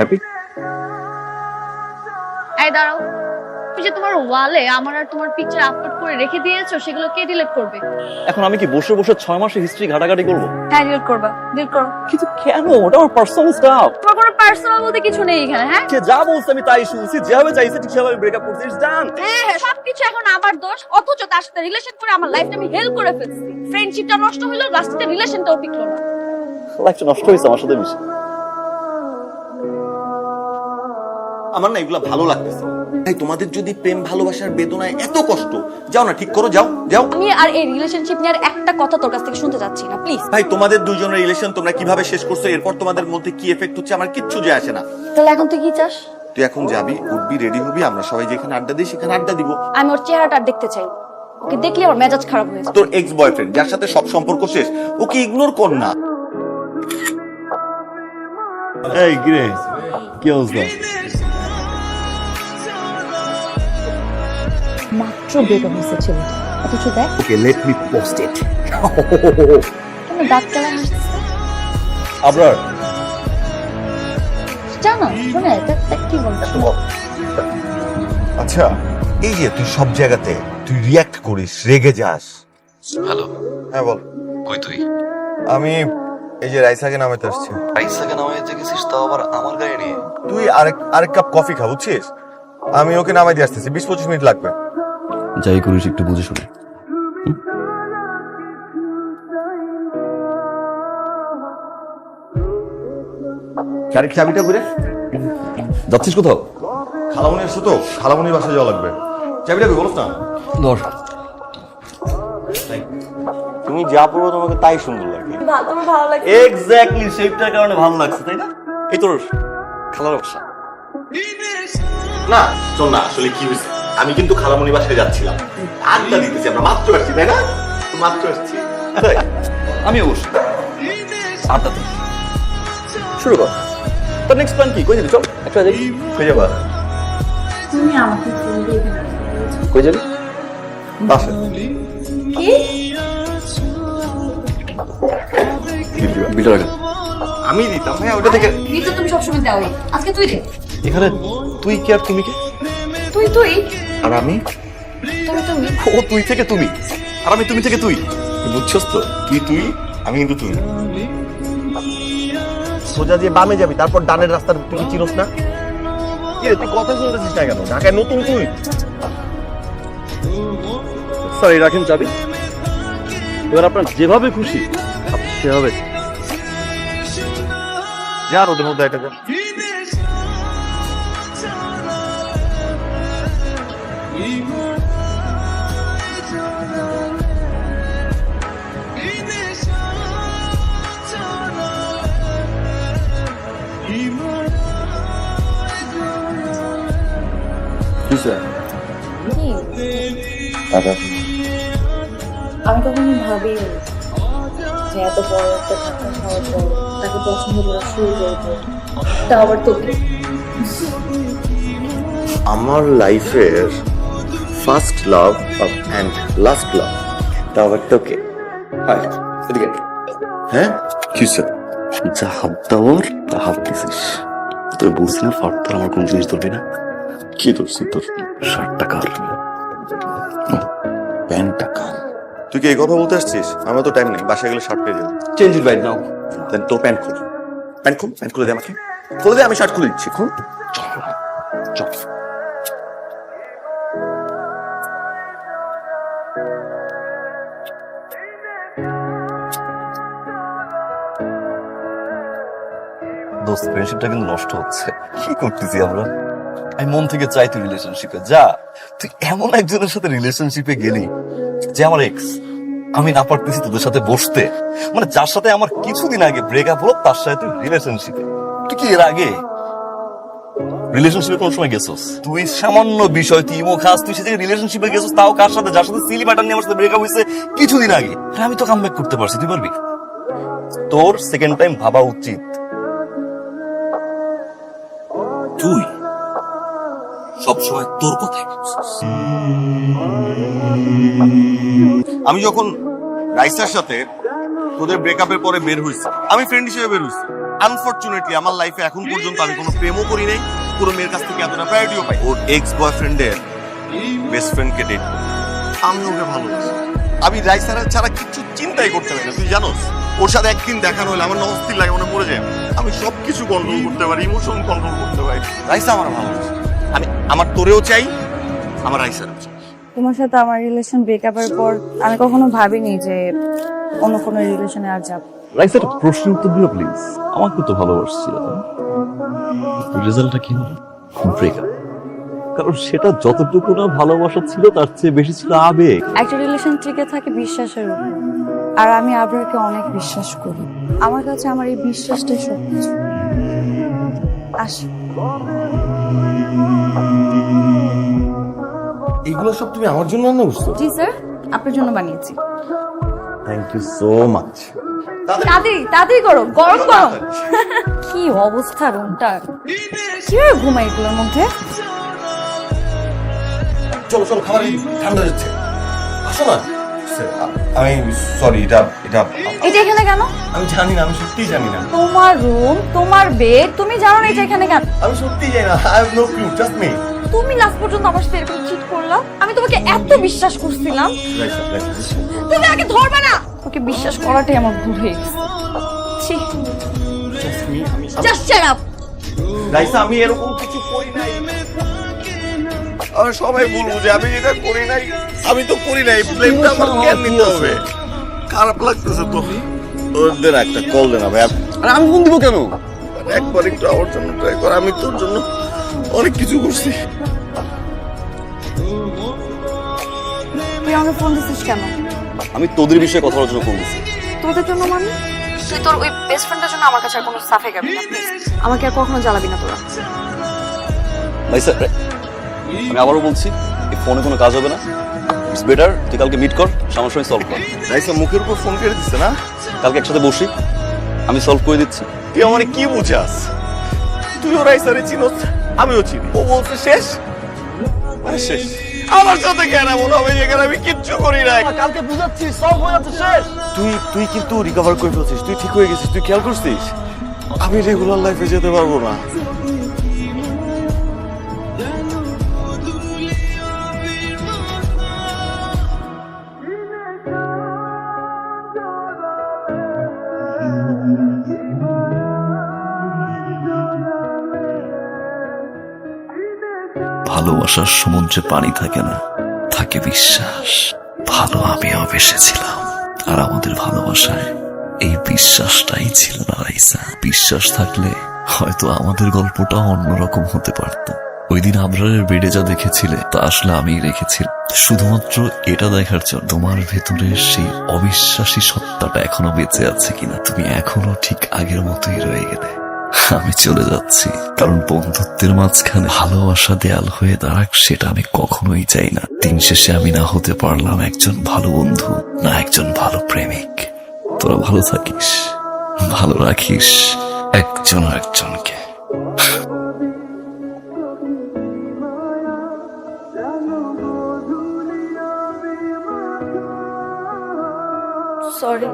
Happy এই দাঁড়াও। তুমি যে তোমার ওয়ালে আমার আর তোমার পিকচার আপলোড করে রেখে দিয়েছ সেগুলো কে ডিলিট করবে? এখন আমি কি বসে বসে ছয় মাসের হিস্ট্রি ঘাটাঘাটি করব? হ্যাঁ ডিলিট করবা ডিলিট করো। কিন্তু কেন? ওটা আমার পার্সোনাল স্টাফ তোমার কোনো পার্সোনাল বলতে কিছু নেই এখানে হ্যাঁ? সে যা বলছে আমি তাই শুনছি যেভাবে চাইছে ঠিক সেভাবে ব্রেকআপ করছি ইটস ডান হ্যাঁ হ্যাঁ সবকিছু এখন আমার দোষ অথচ তার সাথে রিলেশন করে আমার লাইফটা আমি হেল্প করে ফেলছি। ফ্রেন্ডশিপটা নষ্ট হলো লাস্টে রিলেশনটাও টিকলো না। লাইফটা নষ্ট হয়েছে আমার সাথে মিশে। আমার না এগুলো ভালো লাগতেছে। তাই তোমাদের যদি প্রেম ভালোবাসার বেদনায় এত কষ্ট যাও না ঠিক করো যাও যাও। আমি আর এই রিলেশনশিপ নিয়ে আর একটা কথা তোর কাছ থেকে শুনতে চাচ্ছি না প্লিজ ভাই তোমাদের দুইজনের রিলেশন তোমরা কীভাবে শেষ করছ? এরপর তোমাদের মধ্যে কি এফেক্ট হচ্ছে আমার কিচ্ছু যায় আসে না। তাহলে এখন তুই কি চাস? তুই এখন যাবি উঠবি রেডি হবি আমরা সবাই যেখানে আড্ডা দিই সেখানে আড্ডা দিব। আমি ওর চেহারাটা আর দেখতে চাই ওকে দেখলে আমার মেজাজ খারাপ হয়ে যায় তোর এক্স বয়ফ্রেন্ড যার সাথে সব সম্পর্ক শেষ ওকে ইগনোর কর না। এই কিরে? কি অবস্থা? মাত্র ব্রেকআপ হয়েছে ছেলেটা। অথচ দেখ okay let me post it তুমি দাঁত কেলা আবরার। জানো শোনে দেখ কি বলছো আচ্ছা এই যে তুই সব জায়গাতে তুই রিয়াক্ট করিস রেগে যাস। হ্যালো হ্যাঁ বল। কই তুই? আমি এই যে রাইসাকে নামাতে আসছি। আইসাকে নামাই যে গেছিস তাও আবার আমার গাড়ি নিয়ে? তুই আরেক আরেক কাপ কফি খা বুঝছিস? আমি ওকে নামাই দিয়ে আসতেছি বিশ পঁচিশ মিনিট লাগবে। যাই করিস একটু বুঝে শুনে। গাড়ির চাবিটা ঘুরে? যাচ্ছিস কোথাও? খালামনি আসছো তো খালামনির বাসায় যাওয়া লাগবে। চাবিটা কই বলছ না? ধর। তুমি যা পড়ো তোমাকে তাই সুন্দর লাগে। আমার ভালো লাগে এক্স্যাক্টলি শেপটার কারণে ভালো লাগছে তাই না? এই তোর খেলার ব্যবসা না শোন না আসলে কি হয়েছে? আমি কিন্তু খালামনি বাসায় যাচ্ছিলাম। আড্ডা দিতেছি আমরা। মাত্র আসছি তাই না? মাত্র আসছি। আমি অবশ্য। আটটা দিন শুরু কর। তোর নেক্সট প্ল্যান কি? কই যাবি? চল একটা যাবি কই যাবা? তুমি আমাকে বলবে এখানে কই যাবি? বাসায় কি? বিলটা আমি দিতাম হ্যাঁ ওটা থেকে। নিচে তুমি সবসময় দাও আজকে তুই দে। এখানে তুই কি আর তুমি কে? তুই তুই। আর আমি? তুমি তুমি। ও তুই থেকে তুমি। আর আমি তুমি থেকে তুই। বুঝছস তো? তুই তুই? আমি কিন্তু তুই সোজা দিয়ে বামে যাবি তারপর ডানের রাস্তার তুই কি চিনোস না? কি রে, তুই কথা শুনতেছিস না কেন? ঢাকায় নতুন তুই। এই রাখেন চাবি। এবার আপনার যেভাবে খুশি সেভাবে। যা ওদের মধ্যে একটা যা আমি কখনো ভাবি যে এত বড় একটা ঢাকা খাওয়ার পর তাকে পছন্দ করা শুরু করব। তা আবার তোকে আমার লাইফের first love and last love. তা আবার তোকে হাই এদিকে। হ্যাঁ? কি স্যার? যা হাত দেওয়ার তা হাত দিছিস তুই বলছি না ফার্দার আমার কোন জিনিস ধরবি না। কি ধরছি তোর? ষাট টাকার প্যান্ট টাকা তুই কি এই কথা বলতে আসছিস? আমার তো টাইম নেই বাসায় গেলে শার্ট পেয়ে যাব। চেঞ্জ ইট রাইট নাও দেন তোর প্যান্ট খুল। প্যান্ট খুল প্যান্ট খুলে দে আমাকে। খুলে দে আমি শার্ট খুলে দিচ্ছি খুল। চল চল। দোস্ত ফ্রেন্ডশিপটা কিন্তু নষ্ট হচ্ছে। কি করতেছি আমরা? আমি মন থেকে চাই তুই রিলেশনশিপে যা। তুই এমন একজনের সাথে রিলেশনশিপে গেলি যে আমার এক্স আমি না পারতেছি তোদের সাথে বসতে। মানে যার সাথে আমার কিছুদিন আগে ব্রেকআপ হলো, তার সাথে তুই রিলেশনশিপে তুই কি এর আগে রিলেশনশিপে কোন সময় গেছস? তুই সামান্য বিষয়, তুই ইমো খাস, তুই সেদিকে রিলেশনশিপে গেছস, তাও কার সাথে? যার সাথে সিলি প্যাটার্ন নিয়ে আমার সাথে ব্রেকআপ হয়েছে কিছুদিন আগে। আমি তো কাম করতে পারছি, তুই পারবি? তোর সেকেন্ড টাইম ভাবা উচিত। তুই সবসময় তোর কথাই ভাবছিস। আমি যখন রাইসার সাথে তোদের ব্রেকআপের পরে বের হইছি আমি ফ্রেন্ড হিসেবে বের হইছি আনফরচুনেটলি আমার লাইফে এখন পর্যন্ত আমি কোনো প্রেমও করি নাই, কোনো মেয়ের কাছ থেকে এতটা প্রায়োরিটিও পাই ওর এক্স বয়ফ্রেন্ডের বেস্ট ফ্রেন্ডকে ডেট আমি ওকে ভালোবাসি। আমি রাইসার ছাড়া কিছু চিন্তাই করতে পারি না, তুই জানোস? ওর সাথে একদিন দেখানো হলে আমার না অস্থির লাগে মনে পড়ে যায়। আমি সব কিছু কন্ট্রোল করতে পারি ইমোশন কন্ট্রোল করতে পারি। রাইসা আমার ভালোবাসে আমি আমার তোরেও চাই আমার রাইসারও চাই। তোমার সাথে আমার রিলেশন ব্রেকআপের পর আমি কখনো ভাবিনি যে অন্য কোনো রিলেশনে আর যাব। রাইস একটা প্রশ্ন উত্তর দিও প্লিজ আমাকে তো ভালোবাসছিল রেজাল্টটা কি হলো? ব্রেকআপ কারণ সেটা যতটুকু না ভালোবাসা ছিল তার চেয়ে বেশি ছিল আবেগ। একটা রিলেশন টিকে থাকে বিশ্বাসের উপর। আর আমি আবরারকে অনেক বিশ্বাস করি। আমার কাছে আমার এই বিশ্বাসটাই সব কিছু আসি। এগুলো সব তুমি আমার জন্য রান্না করছ? জি স্যার। আপনার জন্য বানিয়েছি। থ্যাংক ইউ সো মাচ তাড়াতাড়ি তাড়াতাড়ি করো। গরম গরম। কি অবস্থা রুমটার কীভাবে ঘুমাই এগুলোর মধ্যে? চলো চলো খাবার ঠান্ডা যাচ্ছে। আসো না। আমি সরি এটা এটা এটা এখানে কেন? আমি জানি না আমি সত্যিই জানি না। তোমার রুম তোমার বেড তুমি জানো না এটা এখানে কেন? আমি সত্যিই জানি না I have no clue just me তুমি লাস্ট পর্যন্ত আমার সাথে এরকম চিট করলা? আমি তোমাকে এত বিশ্বাস করছিলাম। তুমি আগে ধরবে না! তোকে বিশ্বাস করাটাই আমার ভুল হয়ে গেছে। জাস্ট শাট আপ রাইসা আমি এরকম কিছু করি নাই। আমি সবাই বলব যে আমি এটা করি নাই আমি তো করি নাই। ব্লেমটা আমার কেন নিতে হবে? খারাপ লাগতেছে তো। ওদের একটা কল দে না ভাই। আর আমি ফোন দিব কেন? একবার একটু আমার জন্য ট্রাই কর আমি তোর জন্য অনেক কিছু করছি। তুই আমাকে ফোন দিছিস কেন? আমি তোদের বিষয়ে কথা বলার জন্য ফোন দিচ্ছি তোদের জন্য মানে? তুই তোর ওই বেস্ট ফ্রেন্ডের জন্য আমার কাছে আর কোনো সাফে গাবি না প্লিজ আমাকে আর কখনো জ্বালাবি না তোরা। ভাই স্যার আমি আবারও বলছি ফোনে কোনো কাজ হবে না। ইটস বেটার তুই কালকে মিট কর সামনের সময় সলভ কর। রাইসা মুখের উপর ফোন করে দিচ্ছে না? কালকে একসাথে বসি আমি সলভ করে দিচ্ছি। তুই আমার কি বুঝাস? তুইও রাইসারে চিনোস আমিও চিনি। ও বলছে শেষ? মানে শেষ। আমার সাথে কেন এমন হবে? যেখানে আমি কিচ্ছু করি নাই। কালকে বুঝাচ্ছি সলভ হয়ে যাচ্ছে শেষ। তুই তুই কিন্তু রিকভার করে ফেলছিস তুই ঠিক হয়ে গেছিস তুই খেয়াল করছিস? আমি রেগুলার লাইফে যেতে পারব না। ভালোবাসার সমুদ্রে পানি থাকে না, থাকে বিশ্বাস। ভালো আমিও বেসেছিলাম। আর আমাদের ভালোবাসায় এই বিশ্বাসটাই ছিল না, রাইসা। বিশ্বাস থাকলে হয়তো আমাদের গল্পটাও অন্যরকম হতে পারত। ওই দিন আবরারের বেডে যা দেখেছিলে, তা আসলে আমিই রেখেছিলাম। শুধুমাত্র এটা দেখার জন্য। তোমার ভেতরে সেই অবিশ্বাসী সত্তাটা এখনও বেঁচে আছে কিনা, তুমি এখনও ঠিক আগের মতোই রয়ে গেলে। আমি চলে যাচ্ছি, কারণ বন্ধুত্বের মাঝখানে ভালোবাসা দেয়াল হয়ে দাঁড়াক সেটা আমি কখনোই চাই না। দিন শেষে আমি না হতে পারলাম একজন ভালো বন্ধু, না একজন ভালো প্রেমিক। তোরা ভালো থাকিস, ভালো রাখিস একজন একজনকে সরি